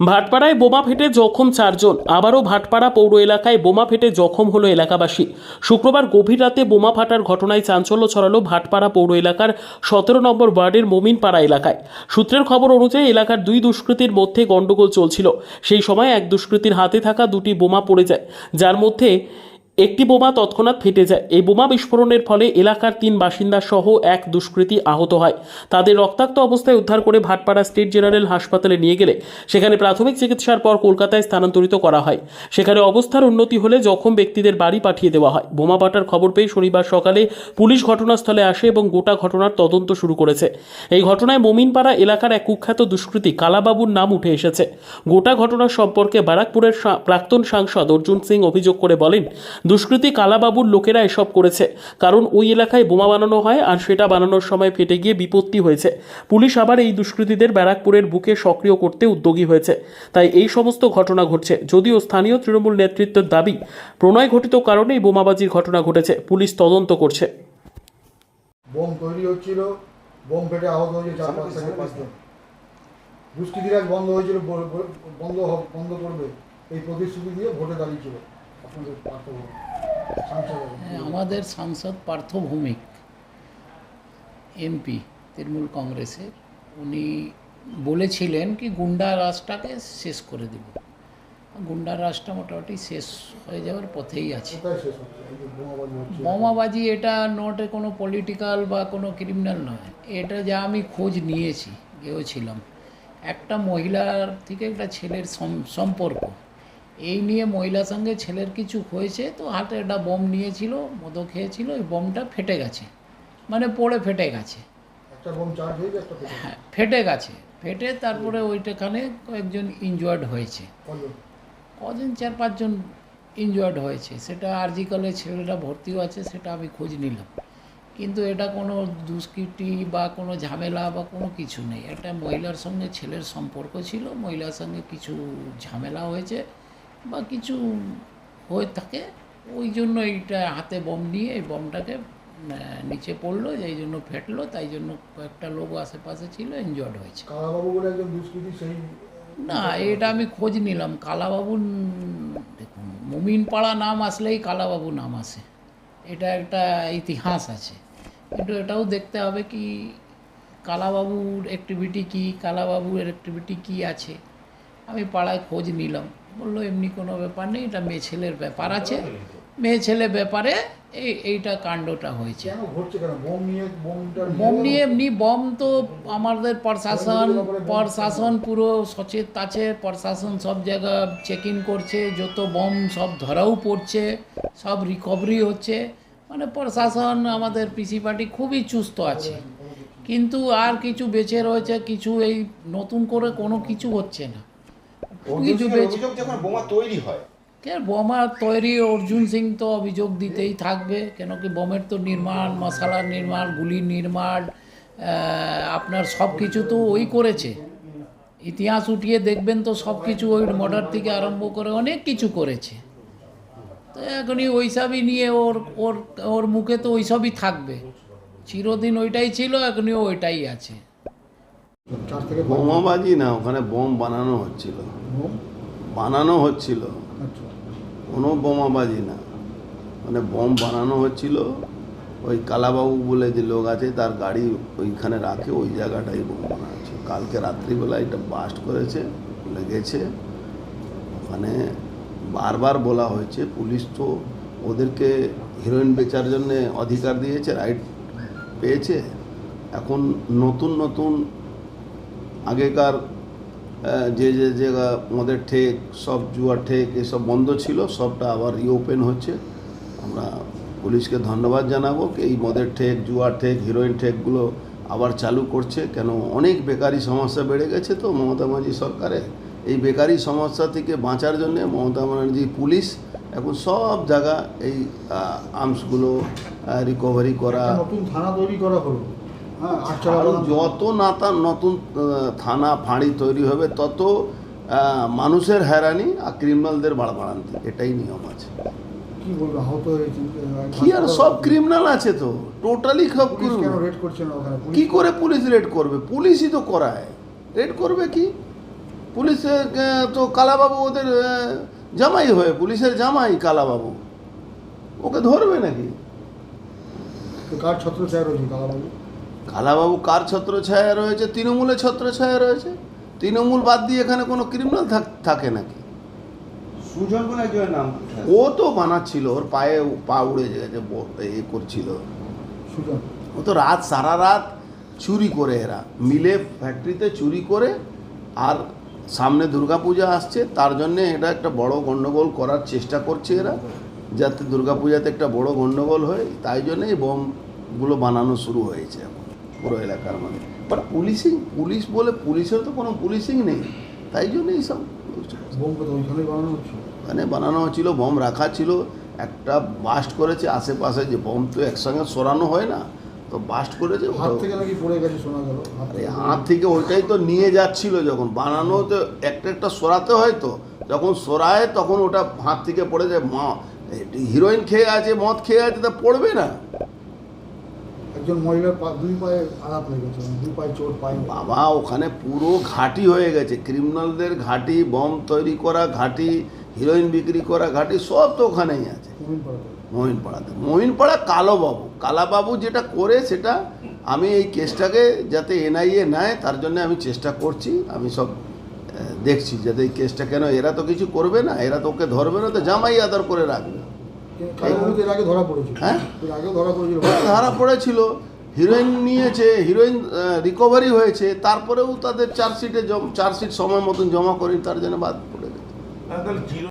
ভাটপাড়ায় বোমা ফেটে জখম চারজন। আবারও ভাটপাড়া পৌর এলাকায় বোমা ফেটে জখম হলো এলাকাবাসী। শুক্রবার গভীর রাতে বোমা ফাটার ঘটনায় চাঞ্চল্য ছড়ালো ভাটপাড়া পৌর এলাকার সতেরো নম্বর ওয়ার্ডের মোমিনপাড়া এলাকায়। সূত্রের খবর অনুযায়ী এলাকার দুই দুষ্কৃতীর মধ্যে গণ্ডগোল চলছিল। সেই সময় এক দুষ্কৃতীর হাতে থাকা দুটি বোমা পড়ে যায়, যার মধ্যে একটি বোমা তৎক্ষণাৎ ফেটে যায়। এই বোমা বিস্ফোরণের ফলে এলাকার তিন বাসিন্দা সহ এক দুষ্কৃতী আহত হয়। তাদের রক্তাক্ত অবস্থায় উদ্ধার করে ভাটপাড়া স্টেট জেনারেল হাসপাতালে নিয়ে গেলে। সেখানে প্রাথমিক চিকিৎসার পর কলকাতায় স্থানান্তরিত করা হয়। সেখানে অবস্থার উন্নতি হলে জখম ব্যক্তিদের বাড়ি পাঠিয়ে দেওয়া হয়। বোমা ফাটার খবর পেয়ে শনিবার সকালে পুলিশ ঘটনাস্থলে আসে এবং গোটা ঘটনার তদন্ত শুরু করেছে। এই ঘটনায় মোমিনপাড়া এলাকার এক কুখ্যাত দুষ্কৃতী কালাবাবুর নাম উঠে এসেছে। গোটা ঘটনা সম্পর্কে বারাকপুরের প্রাক্তন সাংসদ অর্জুন সিং অভিযোগ করে বলেন দুষ্কৃতী কালাবাবুর লোকেরা এসব করেছে। কারণ ওই এলাকায় বোমা বানানো হয় আর সেটা বানানোর সময় ফেটে গিয়ে বিপত্তি হয়েছে। পুলিশ আবার এই দুষ্কৃতীদের ব্যারাকপুরের বুকে সক্রিয় করতে উদ্যোগী হয়েছে। তাই এই সমস্ত ঘটনা ঘটছে। যদিও স্থানীয় তৃণমূল নেতৃত্বের দাবি, প্রণয় ঘটিত কারণেই বোমাবাজির ঘটনা ঘটেছে। পুলিশ তদন্ত করছে। বোম তৈরি হচ্ছিল। বোম ফেটে আহত হয়েছে চার পাঁচ থেকে পাঁচজন। বন্ধ হয়েছিল বন্ধ বন্ধ করবে। এই প্রতিশ্রুতি দিয়ে ভোটে দাঁড়িয়েছিল। হ্যাঁ, আমাদের সাংসদ পার্থ ভৌমিক এমপি তৃণমূল কংগ্রেসের। উনি বলেছিলেন কি গুন্ডা রাজটাকে শেষ করে দেব। গুন্ডা রাজটা মোটামুটি শেষ হয়ে যাওয়ার পথেই আছে। বোমাবাজি এটা নট কোনো পলিটিক্যাল বা কোনো ক্রিমিনাল নয়। এটা যা আমি খোঁজ নিয়েছি গিয়েছিলাম একটা মহিলার থেকে একটা ছেলের সম্পর্ক। এই নিয়ে মহিলার সঙ্গে ছেলের কিছু হয়েছে তো হাতে একটা বোম নিয়েছিল মদো খেয়েছিল ওই বোমটা ফেটে গেছে। মানে পড়ে ফেটে গেছে। হ্যাঁ ফেটে গেছে। ফেটে তারপরে ওইটাখানে কয়েকজন ইনজয়ার্ড হয়েছে। কজন? চার পাঁচজন ইনজয়ার্ড হয়েছে। সেটা আরজি কলেজ ছেলেরা ভর্তিও আছে সেটা আমি খোঁজ নিলাম। কিন্তু এটা কোনো দুষ্কৃতি বা কোনো ঝামেলা বা কোনো কিছু নেই। একটা মহিলার সঙ্গে ছেলের সম্পর্ক ছিল মহিলার সঙ্গে কিছু ঝামেলা হয়েছে। বা কিছু হয়ে থাকে ওই জন্য এইটা হাতে বম নিয়ে এই বমটাকে নিচে পড়ল এই জন্য ফেটলো তাই জন্য কয়েকটা লোক আশেপাশে ছিল এনজয়েড হয়েছে। কালাবাবু বলে একজন দুষ্কৃতি সেই না এটা আমি খোঁজ নিলাম কালাবাবুর উম, দেখুন মুমিনপাড়া নাম আসলেই কালাবাবু নাম আসে। এটা একটা ইতিহাস আছে। কিন্তু এটাও দেখতে হবে কি কালাবাবুর অ্যাক্টিভিটি কি কালাবাবুর অ্যাক্টিভিটি কি আছে। আমি পাড়ায় খোঁজ নিলাম। বলল এমনি কোনো ব্যাপার নেই এটা মেয়ে ছেলের ব্যাপার আছে। মেয়ে ছেলে ব্যাপারে এই এইটা কাণ্ডটা হয়েছে। বোম নিয়ে এমনি বম তো আমাদের প্রশাসন প্রশাসন পুরো সচেত আছে প্রশাসন সব জায়গা চেক ইন করছে যত বম সব ধরাও পড়ছে সব রিকভারি হচ্ছে। মানে প্রশাসন আমাদের পিসি পার্টি খুবই চুস্ত আছে। কিন্তু আর কিছু বেঁচে রয়েছে কিছু এই নতুন করে কোনো কিছু হচ্ছে না। অভিযোগ যখন বোমা তৈরি হয়। কে বোমা তৈরি? অর্জুন সিং তো অভিযোগ দিতেই থাকবে। কেন কি বোমের তো নির্মাণ মশালার নির্মাণ গুলির নির্মাণ আপনার সব কিছু তো ওই করেছে। ইতিহাস উঠিয়ে দেখবেন তো সব কিছু ওই মর্ডার থেকে আরম্ভ করে অনেক কিছু করেছে। তো এখনই ওইসবই নিয়ে ওর ওর ওর মুখে তো ওইসবই থাকবে। চিরদিন ওইটাই ছিল এখনই ওইটাই আছে। চার থেকে পাঁচ বোমাবাজি না ওখানে বোম বানানো হচ্ছিল। বানানো হচ্ছিল। আচ্ছা। কোনো বোমাবাজি না। মানে বোম বানানো হচ্ছিল। ওই কালাবাবু বলে যে লোক আছে তার গাড়ি ওইখানে রাখে ওই জায়গাটাই বোম বানানো হচ্ছে। কালকে রাত্রিবেলা এটা বাস্ট করেছে লেগেছে। ওখানে বারবার বলা হয়েছে পুলিশ তো ওদেরকে হিরোইন বেচার জন্য অধিকার দিয়েছে রাইট পেয়েছে। এখন নতুন নতুন আগেকার যে যে জায়গা মদের ঠেক, সব জুয়ার ঠেক, এসব বন্ধ ছিল, সবটা আবার রিওপেন হচ্ছে। আমরা পুলিশকে ধন্যবাদ জানাব এই মদের ঠেক, জুয়ার ঠেক হিরোইন ঠেকগুলো আবার চালু করছে। কেন অনেক বেকারি সমস্যা বেড়ে গেছে তো মমতা ব্যানার্জি সরকারে। এই বেকারি সমস্যা থেকে বাঁচার জন্যে মমতা ব্যানার্জি পুলিশ এখন সব জায়গা এই আর্মসগুলো রিকভারি করা। নতুন থানা তৈরি করা হলো। হ্যাঁ থানা- যত নাতা নতুন থানা ফাঁড়ি তৈরি হবে তত মানুষের হ্যারানি আর ক্রিমিনালদের বাড়বাড়ান্তি। এটাই নিয়ম আছে। কি বলব আহত হয়েছে কি আর সব ক্রিমিনাল আছে তো। টোটালি সব পুলিশ কেন criminal। রেড করছে না ওখানে? কি করে পুলিশ রেড করবে? পুলিশই তো করায়। রেড করবে কি? পুলিশের তো কালাবাবু ওদের জামাই হয়ে পুলিশের জামাই কালাবাবু। ওকে ধরবে নাকি? কার ছত্র ছায়া রয়েছে কালাবাবু কালাবাবু কার ছত্র ছায়া রয়েছে? তৃণমূলের ছত্র ছায়া রয়েছে? তৃণমূল বাদ দিয়ে এখানে কোনো ক্রিমিনাল থাকে নাকি? সুজন বলে একজনের নাম ও তো বানাচ্ছিল ওর পায়ে পা উড়ে গেছে এ করছিল। সুজন ও তো রাত সারা রাত চুরি করে এরা। মিলে ফ্যাক্টরিতে চুরি করে আর সামনে দুর্গাপূজা আসছে তার জন্যে এটা একটা বড় গণ্ডগোল করার চেষ্টা করছে এরা যাতে দুর্গাপূজাতে একটা বড় গণ্ডগোল হয়। তাই জন্যে এই বোমগুলো বানানো শুরু হয়েছে এখন। পুরো এলাকার মধ্যে। বাট পুলিশিং পুলিশ বলে পুলিশের তো কোনো পুলিশিং নেই। তাই জন্য এইসব। বোম বানানো হচ্ছিল। বম রাখা ছিল একটা বাস্ট করেছে আশেপাশে যে বম তো একসঙ্গে সরানো হয় না তো বাস্ট করেছে হাত থেকে নাকি পড়ে গেছে শোনা গেল। আরে হাত থেকে ওইটাই তো নিয়ে যাচ্ছিল যখন। বানানো তো একটা একটা সরাতে হয় তো। যখন সরায় তখন ওটা হাত থেকে পড়ে যায় মা হিরোইন খেয়ে আছে মদ খেয়ে আছে তা পড়বে না। একজন মহিলার পা দুই পায়ে আঘাত হয়ে গেছে মানে দুই পায়ে চোট পায়ে বাবা ওখানে পুরো ঘাঁটি হয়ে গেছে। ক্রিমিনালদের ঘাঁটি বম তৈরি করা ঘাঁটি হিরোইন বিক্রি করা ঘাঁটি সব তো ওখানেই আছে। মহিনপাড়াতে। মহিনপাড়া কালোবাবু। কালাবাবু যেটা করে সেটা আমি এই কেসটাকে যাতে এনআইএ নেয় তার জন্য আমি চেষ্টা করছি। আমি সব দেখছি যাতে এই কেসটা কেন এরা তো কিছু করবে না এরা তো ওকে ধরবে না তো জামাই আদর করে রাখবে। এর আগে ধরা পড়েছিল। হ্যাঁ? এর আগেও ধরা পড়েছিল। ধরা পড়েছিল। হিরোইন নিয়েছে হিরোইন রিকভারি হয়েছে তারপরেও তাদের চার্জশিটে চার্জশিট সময় মতন জমা করি তার জন্য বাদ পড়ে গেছে।